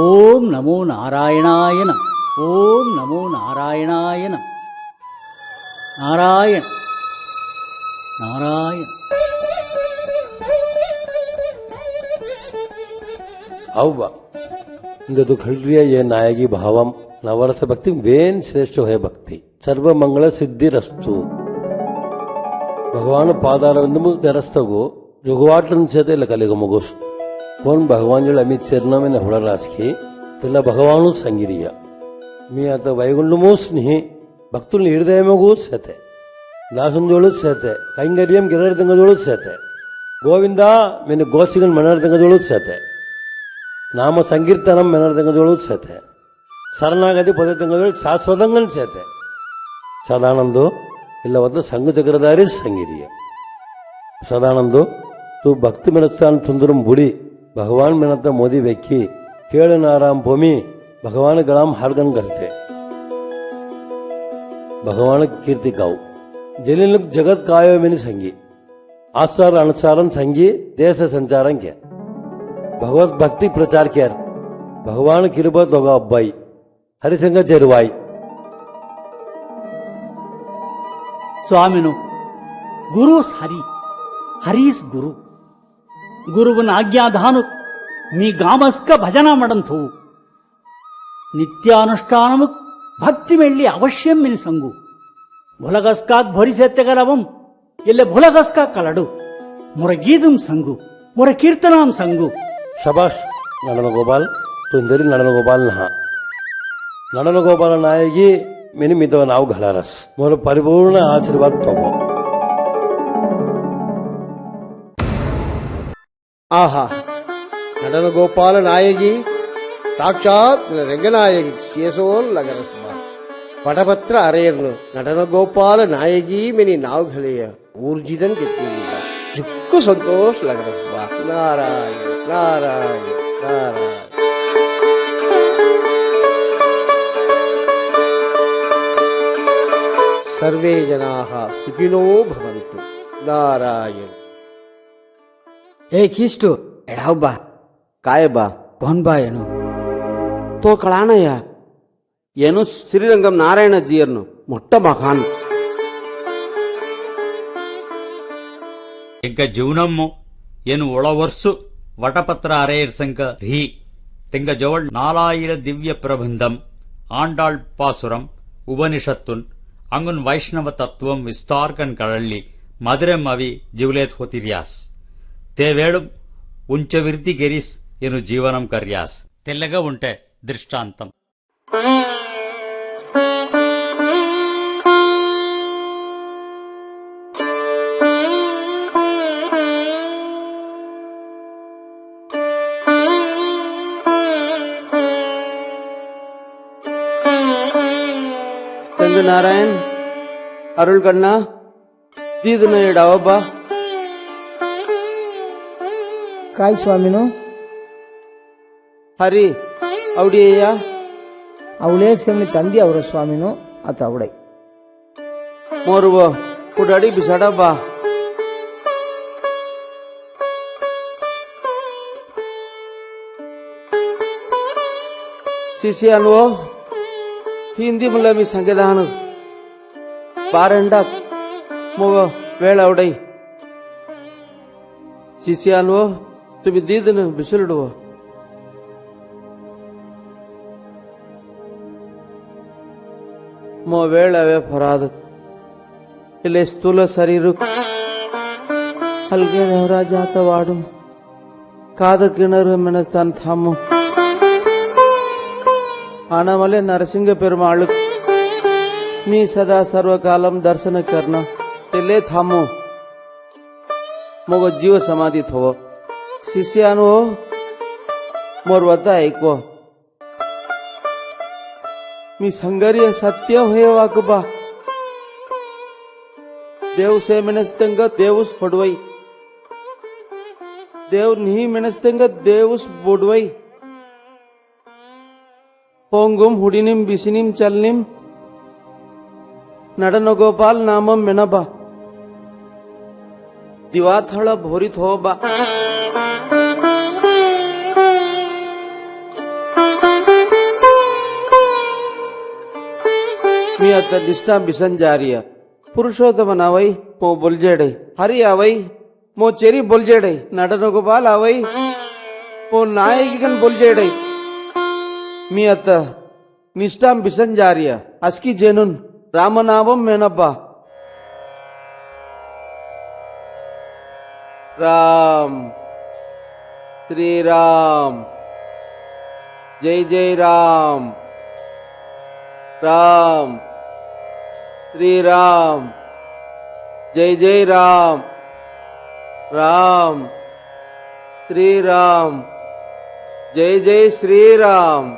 ఓం నమో నారాయణాయన ఓం నమో నారాయణాయన నారాయణ నారాయణ ಅವ್ವ ಇಂಗದು ಖಳ್ರಿಯ ಏ ನಾಯಗಿ ಭಾವಂ ನವರಸ ಭಕ್ತಿ ವೇನ್ ಶ್ರೇಷ್ಠ ಹೇ ಭಕ್ತಿ ಸರ್ವ ಮಂಗಳ సిద్ధిరస్తు భగవాన్ పాదారవిందము తెరస్తగు జుగువాట్లను చేత ఇలా కలిగ पण भगवान जेव्हा आम्ही चरणामे नवणार आसके त्याला भगवानूच सांगिरिया मी आता వైగుండమోస్ నీ భక్తుల్ని హృదయమగూ సేతే నాసంజోడు సేతే కైంగర్యం గిరర్దంగజోడు సేతే గోవింద నేను గోసిగన్ మనర్దంగజోడు సేతే నామ సంకీర్తనం మనర్దంగజోడు సేతే శరణాగతి పదతంగజోడు శాశ్వతంగా సేతే సదానందో ಇಲ್ಲ ಒಂದು ಸಂಘ ಚಕ್ರಧಾರಿ ಸಂಗೀರಿಯ ಸದಾನಂದು ತು ಭಕ್ತಿ ಮೆನಸ್ತಾನ್ ಸುಂದರಂ ಬುಡಿ भगवान म्हणत मोदी व्यक्ती खेळणाराम भूमी भगवान गळाम हारगण घालते। भगवान कीर्ती गाऊ। जलील जगत कायोमेनी संगी। आचार अनुसारन संगी, देश संचारन के भगवत भक्ति प्रचार केर। भगवान किरबत होगा अब्बाई। हरिसंग जेरवाई। स्वामिनो, गुरु हरि हरीश गुरु। ಗುರುವನ ಆಜ್ಞಾಧಾನು మీ గామస్క భజన మడంతు నిత్యానుష్ఠానము భక్తి వెళ్ళి అవశ్యం మిని సంగు భులగస్కాత్ భొరిసెత్తగలవం ఎల్లె భులగస్కా కలడు ముర గీతం సంగు ముర కీర్తనాం సంగు ಶಬಾಷ್ ನಡನ ಗೋಪಾಲ್ ತುಂದರಿ ನಡನ ಗೋಪಾಲ್ ನಹ ನಡನ ಗೋಪಾಲ ನಾಯಗಿ ಮಿನಿ ಮಿತವ ನಾವು ಘಲಾರಸ್ ಮೊರ ಪರಿಪೂರ್ಣ ಆಶೀರ್ವಾದ ತಗೋ ఆహా నటన గోపాల నాయకి సాక్షాత్ రంగనాయకి శేషోల్ నగరస్మ ಪಟಪತ್ರ ಅರೆಯರ್ನು ನಟನ ಗೋಪಾಲ ನಾಯಕಿ ಮೆನಿ ನಾವು ಘಳೆಯ ಊರ್ಜಿದನ್ ಕೆತ್ತಿಲ್ಲ ಜುಕ್ಕು ಸಂತೋಷ್ ಲಗರಸ್ಮ ನಾರಾಯಣ ನಾರಾಯಣ ನಾರಾಯಣ ಸರ್ವೇ ಜನಾಃ ಸುಖಿನೋ ಭವಂತು ನಾರಾಯಣ ఏ కీస్టు ఎడవబ్బా కాయబ్బా పొన్బా ఎను తో కళానయ్యా ఎను శ్రీరంగం నారాయణ జీయర్ను మొట్ట మహాన్ ఇంక జీవనమ్ము ఎను ఉళవర్సు వటపత్ర అరేర్ సంక రి తింగ జోవల్ నాలాయిర దివ్య ప్రబంధం ఆండాళ్ పాసురం ఉపనిషత్తున్ అంగున్ వైష్ణవ తత్వం విస్తార్కన్ కళల్లి మధురం అవి జివులేత్ హోతిరియాస్ તે ఉంచవిరితి గెరిస్ ఎను జీవనం కర్యాస్. తెల్లగా ఉంటే దృష్టాంతం. નારાયણ అరుళ్ కన్నా తీదు నేడు ડાવાબા કાઈ સ્વામીનો ಹರಿ ಅವಡಿಯ ಅವಳೇ ಸೇಮಿ ತಂದಿ ಅವರ ಸ್ವಾಮಿನು ಆತ ಅವಡೈ ಮೋರುವ ಕುಡಾಡಿ ಬಿಸಾಡ ಬಾ ಸಿಸಿ ಅನ್ವೋ ಹಿಂದಿ ಮುಲ್ಲಮಿ ಸಂಗದಾನ ಬಾರಂಡ ಮೋವ ವೇಳ ಅವಡೈ ಸಿಸಿ ಅನ್ವೋ to be didna bisilduwa ಮೋ ವೇಳವೆ ಫರಾದ ಇಲ್ಲಿ ಸ್ಥೂಲ ಶರೀರು ಹಲ್ಗೆ ನವರ ಜಾತವಾಡು ಕಾದ ಕಿಣರು ಮೆಣಸ್ತಾನ್ ಥಾಮು ಆನಮಲೆ ನರಸಿಂಹ ಪೆರುಮಾಳು మీ సదా సర్వకాలం దర్శన కర్ణ తెలే థామో మగ జీవ సమాధి థవో શિષ્યાનો મોર વતા એકો मी संगर्य सत्य हे वाकबा देव से मेनस्तंग देवस पडवई देव नहीं मेनस्तंग देवस बोडवाई पोंगुम हुडिनिम बिसिनिम चलनिम नडनगोपाल नामम मेनबा दिवाथळ भोरित होबा पुरुषोत्तम मो बुलजेड हरी आवई मो चेरी बुलजेड नटन गोपाल आवई मो नायकन बुलजेड मी अत निष्ठा बिशन अस्की जेनुन रामनाभम मेनब्बा राम श्री राम। जय जय राम। राम। श्री राम जय जय राम। राम। श्री राम जय जय श्री राम